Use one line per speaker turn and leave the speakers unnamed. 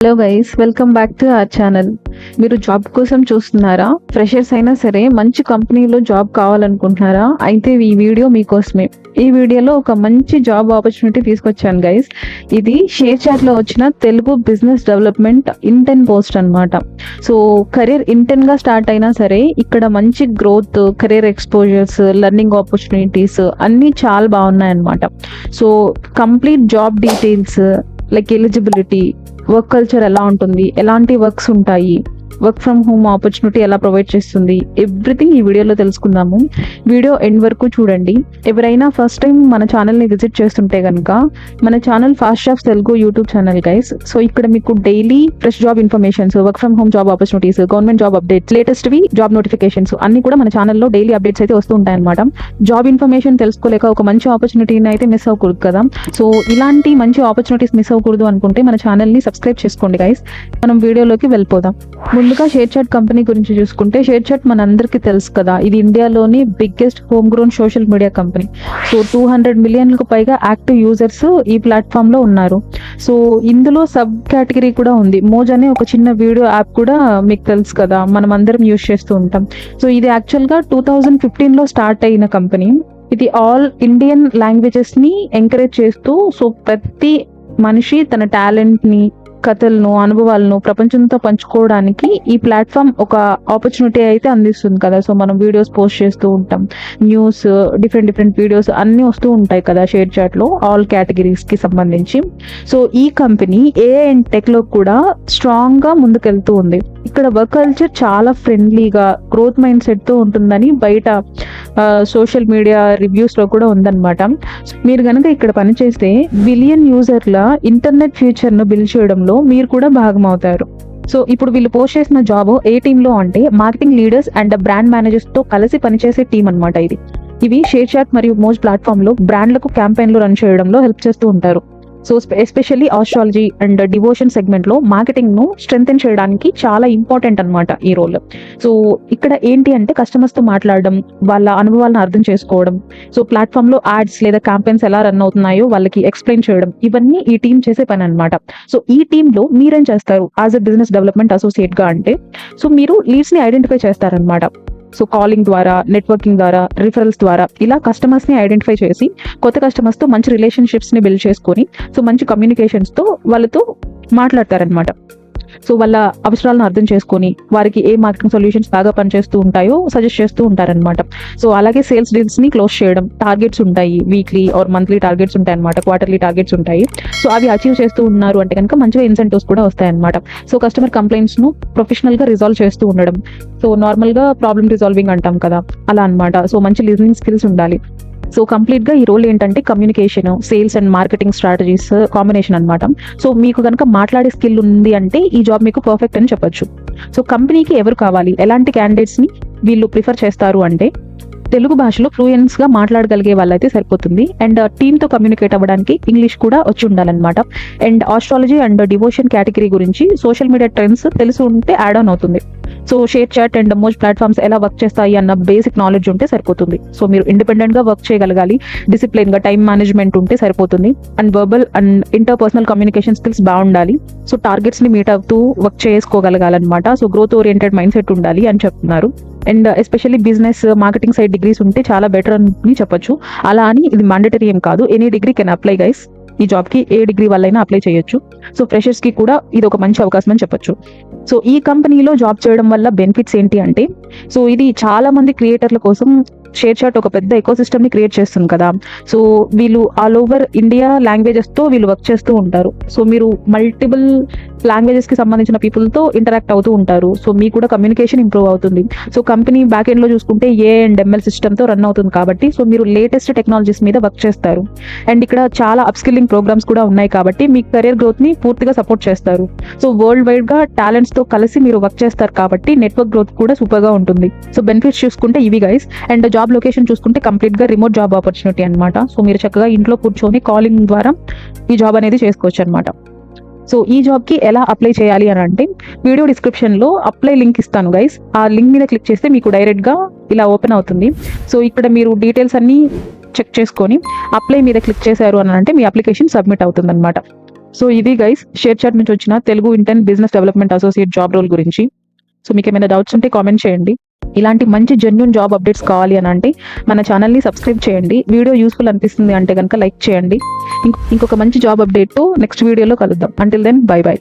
Hello guys welcome back to our channel మీరు job కోసం చూస్తున్నారా? ఫ్రెషర్స్ అయినా సరే మంచి కంపెనీలో జాబ్ కావాలనుకుంటున్నారా? అయితే ఈ వీడియో మీకోసమే. ఈ వీడియోలో ఒక మంచి జాబ్ ఆపర్చునిటీ తీసుకొచ్చాను గైస్ ఇది షేర్ చాట్లో వచ్చిన Telugu business development intern post అన్నమాట. సో కెరీర్ ఇంటెన్గా స్టార్ట్ అయినా సరే ఇక్కడ మంచి growth career exposures learning opportunities అన్నీ చాలా బాగున్నాయి అన్నమాట so complete job details like eligibility work culture ఎలా ఉంటుంది? ఎలాంటి వర్క్స్ ఉంటాయి? వర్క్ ఫ్రమ్ హోమ్ ఆపర్చునిటీ ఎలా ప్రొవైడ్ చేస్తుంది? ఎవ్రీథింగ్ ఈ వీడియోలో తెలుసుకుందాము. వీడియో ఎండ్ వరకు చూడండి. ఎవరైనా ఫస్ట్ టైం మన ఛానల్ని విజిట్ చేస్తుంటే కనుక మన channel fast jobs Telugu YouTube channel guys so ఇక్కడ మీకు daily fresh job informations work from home job opportunities government job updates latest we job notifications అన్ని కూడా మన ఛానల్లో డైలీ అప్డేట్స్ అయితే వస్తూ ఉంటాయి అనమాట జాబ్ ఇన్ఫర్మేషన్ తెలుసుకోలేక ఒక మంచి ఆపర్చునిటీని అయితే మిస్ అవ్వకూడదు కదా. సో ఇలాంటి మంచి ఆపర్చునిటీస్ మిస్ అవ్వకూడదు అనుకుంటే మన ఛానల్ని సబ్స్క్రైబ్ చేసుకోండి గైస్ మనం వీడియోలోకి వెళ్ళిపోదాం. ముందుగా షేర్ చాట్ కంపెనీ గురించి చూసుకుంటే షేర్ చాట్ మన అందరికీ తెలుసు కదా. ఇది ఇండియాలోని biggest home grown social media company so two hundred మిలియన్లకు పైగా యాక్టివ్ యూజర్స్ ఈ ప్లాట్ఫామ్లో ఉన్నారు. సో ఇందులో సబ్ కేటగిరీ కూడా ఉంది. మోజ్ అనే ఒక చిన్న వీడియో యాప్ కూడా మీకు తెలుసు కదా. మనం అందరం యూజ్ చేస్తూ ఉంటాం. సో ఇది యాక్చువల్గా టూ థౌజండ్ ఫిఫ్టీన్లో స్టార్ట్ అయిన కంపెనీ ఇది ఆల్ ఇండియన్ లాంగ్వేజెస్ని ఎంకరేజ్ చేస్తూ సో ప్రతి మనిషి తన టాలెంట్ని కథలను అనుభవాలను ప్రపంచంతో పంచుకోవడానికి ఈ ప్లాట్ఫామ్ ఒక ఆపర్చునిటీ అయితే అందిస్తుంది కదా. సో మనం వీడియోస్ పోస్ట్ చేస్తూ ఉంటాం. న్యూస్ డిఫరెంట్ డిఫరెంట్ వీడియోస్ అన్ని వస్తూ ఉంటాయి కదా షేర్ చాట్లో ఆల్ కేటగిరీస్కి సంబంధించి. సో ఈ కంపెనీ ఏ అండ్ టెక్లో కూడా స్ట్రాంగ్గా ముందుకెళ్తూ ఉంది. ఇక్కడ వర్క్ కల్చర్ చాలా ఫ్రెండ్లీగా గ్రోత్ మైండ్ సెట్తో ఉంటుందని బయట సోషల్ మీడియా రివ్యూస్లో కూడా ఉందన్నమాట. మీరు కనుక ఇక్కడ పనిచేస్తే బిలియన్ యూజర్ల ఇంటర్నెట్ ఫ్యూచర్ను బిల్డ్ చేయడంలో మీరు కూడా భాగమవుతారు సో ఇప్పుడు వీళ్ళు పోస్ట్ చేసిన జాబ్ ఏ టీమ్లో అంటే మార్కెటింగ్ లీడర్స్ అండ్ బ్రాండ్ మేనేజర్స్తో కలిసి పనిచేసే టీం అనమాట ఇది. ఇవి షేర్ చాట్ మరియు మోజ్ ప్లాట్ఫామ్లో బ్రాండ్లకు క్యాంపెయిన్లు రన్ చేయడంలో హెల్ప్ చేస్తూ ఉంటారు. So especially astrology and devotion సెగ్మెంట్లో మార్కెటింగ్ను స్ట్రెంగ్ చేయడానికి చాలా ఇంపార్టెంట్ అనమాట ఈ రోల్ సో ఇక్కడ ఏంటి అంటే కస్టమర్స్తో మాట్లాడడం వాళ్ళ అనుభవాలను అర్థం చేసుకోవడం సో ప్లాట్ఫామ్లో యాడ్స్ లేదా క్యాంపెయిన్స్ ఎలా రన్ అవుతున్నాయో వాళ్ళకి ఎక్స్ప్లెయిన్ చేయడం ఇవన్నీ ఈ టీం చేసే పని అనమాట సో ఈ టీమ్లో మీరేం చేస్తారు? యాజ్ అ బిజినెస్ డెవలప్మెంట్ అసోసియేట్గా అంటే సో మీరు లీడ్స్ని ఐడెంటిఫై చేస్తారనమాట సో కాలింగ్ ద్వారా నెట్వర్కింగ్ ద్వారా రిఫరల్స్ ద్వారా ఇలా కస్టమర్స్ని ఐడెంటిఫై చేసి కొత్త కస్టమర్స్తో మంచి రిలేషన్షిప్స్ని బిల్డ్ చేసుకొని సో మంచి కమ్యూనికేషన్స్తో వాళ్ళతో మాట్లాడతారనమాట సో వాళ్ళ అవసరాలను అర్థం చేసుకొని వారికి ఏ మార్కెటింగ్ సొల్యూషన్స్ బాగా పనిచేస్తూ ఉంటాయో సజెస్ట్ చేస్తూ ఉంటారనమాట సో అలాగే సేల్స్ డీల్స్ని క్లోజ్ చేయడం టార్గెట్స్ ఉంటాయి. వీక్లీ ఆర్ మంత్లీ టార్గెట్స్ ఉంటాయి అనమాట క్వార్టర్లీ టార్గెట్స్ ఉంటాయి. సో అవి అచీవ్ చేస్తూ ఉన్నారు అంటే కనుక మంచిగా ఇన్సెంటివ్స్ కూడా వస్తాయన్నమాట. సో కస్టమర్ కంప్లైంట్స్ను ప్రొఫెషనల్గా రిజాల్వ్ చేస్తూ ఉండడం. సో నార్మల్గా ప్రాబ్లమ్ రిజాల్వింగ్ అంటాం కదా. అలా అన్నమాట. సో మంచి లిజనింగ్ స్కిల్స్ ఉండాలి. సో కంప్లీట్గా ఈ రోల్ ఏంటంటే communication sales and marketing strategies combination అన్నమాట. సో మీకు కనుక మాట్లాడే స్కిల్ ఉంది అంటే ఈ జాబ్ మీకు పర్ఫెక్ట్ అని చెప్పొచ్చు. సో కంపెనీకి ఎవరు కావాలి? ఎలాంటి క్యాండిడేట్స్ని వీళ్ళు ప్రిఫర్ చేస్తారు అంటే తెలుగు భాషలో ఫ్లూయెన్స్గా మాట్లాడగలిగే వాళ్ళైతే సరిపోతుంది. అండ్ టీమ్తో కమ్యూనికేట్ అవ్వడానికి ఇంగ్లీష్ కూడా వచ్చి ఉండాలన్నమాట. And astrology and devotion category గురించి సోషల్ మీడియా ట్రెండ్స్ తెలిసి ఉంటే యాడ్ ఆన్ అవుతుంది. So ShareChat and Moj platforms ఎలా వర్క్ చేస్తాయి అన్న బేసిక్ నాలెడ్జ్ ఉంటే సరిపోతుంది. సో మీరు ఇండిపెండెంట్గా వర్క్ చేయగలగాలి. డిసిప్లిన్గా టైం మేనేజ్మెంట్ ఉంటే సరిపోతుంది. And verbal and interpersonal communication skills బాగుండాలి. సో టార్గెట్స్ని మీట్ అవుతూ వర్క్ చేసుకోగలగాలన్నమాట. So growth oriented mindset ఉండాలి అని చెప్తున్నారు. And especially business marketing side degrees ఉంటే చాలా బెటర్ అని చెప్పొచ్చు. అలా అని ఇది మ్యాండటరీ ఏం కాదు. Any degree can apply guys ఈ జాబ్కి ఏ డిగ్రీ వల్లైనా అప్లై చేయొచ్చు. సో ఫ్రెషర్స్కి కూడా ఇది ఒక మంచి అవకాశం అని చెప్పొచ్చు. సో ఈ కంపెనీలో జాబ్ చేయడం వల్ల బెనిఫిట్స్ ఏంటి అంటే సో ఇది చాలా మంది క్రియేటర్ల కోసం షేర్ చాట్ ఒక పెద్ద ఎకోసిస్టమ్ని క్రియేట్ చేస్తుంది కదా. సో వీళ్ళు ఆల్ ఓవర్ ఇండియా లాంగ్వేజెస్తో వీళ్ళు వర్క్ చేస్తూ ఉంటారు. సో మీరు మల్టిపుల్ లాంగ్వేజెస్కి సంబంధించిన పీపుల్తో ఇంటరాక్ట్ అవుతూ ఉంటారు. సో మీకు కూడా కమ్యూనికేషన్ ఇంప్రూవ్ అవుతుంది. సో కంపెనీ బ్యాక్ ఎండ్లో చూసుకుంటే ఏ అండ్ ఎంఎల్ సిస్టమ్తో రన్ అవుతుంది కాబట్టి సో మీరు లేటెస్ట్ టెక్నాలజీస్ మీద వర్క్ చేస్తారు. అండ్ ఇక్కడ చాలా అప్స్కిల్లింగ్ ప్రోగ్రామ్స్ కూడా ఉన్నాయి కాబట్టి మీ కెరీర్ గ్రోత్ని పూర్తిగా సపోర్ట్ చేస్తారు. సో వరల్డ్ వైడ్గా టాలెంట్స్తో కలిసి మీరు వర్క్ చేస్తారు కాబట్టి నెట్వర్క్ గ్రోత్ కూడా సూపర్గా ఉంటుంది. సో బెనిఫిట్స్ చూసుకుంటే ఇవి గైస్ అండ్ జాబ్ లొకేషన్ చూసుకుంటే కంప్లీట్గా రిమోట్ జాబ్ ఆపర్చునిటీ అనమాట సో మీరు చక్కగా ఇంట్లో కూర్చొని కాలింగ్ ద్వారా ఈ జాబ్ అనేది చేసుకోవచ్చు అనమాట సో ఈ జాబ్కి ఎలా అప్లై చేయాలి అని అంటే వీడియో డిస్క్రిప్షన్లో అప్లై లింక్ ఇస్తాను గైస్ ఆ లింక్ మీద క్లిక్ చేస్తే మీకు డైరెక్ట్గా ఇలా ఓపెన్ అవుతుంది. సో ఇక్కడ మీరు డీటెయిల్స్ అన్ని చెక్ చేసుకొని అప్లై మీద క్లిక్ చేశారు అని అంటే మీ అప్లికేషన్ సబ్మిట్ అవుతుంది అనమాట సో ఇది గైస్ షేర్ చాట్ నుంచి వచ్చిన Telugu intern business development associate job role గురించి. సో మీకు ఏమైనా డౌట్స్ ఉంటే కామెంట్ చేయండి. ఇలాంటి మంచి జెన్యున్ జాబ్ అప్డేట్స్ కావాలి అని అంటే మన ఛానల్ని సబ్స్క్రైబ్ చేయండి. వీడియో యూస్ఫుల్ అనిపిస్తుంది అంటే కనుక లైక్ చేయండి. ఇంకొక మంచి జాబ్ అప్డేట్తో నెక్స్ట్ వీడియోలో కలుద్దాం. Until then by by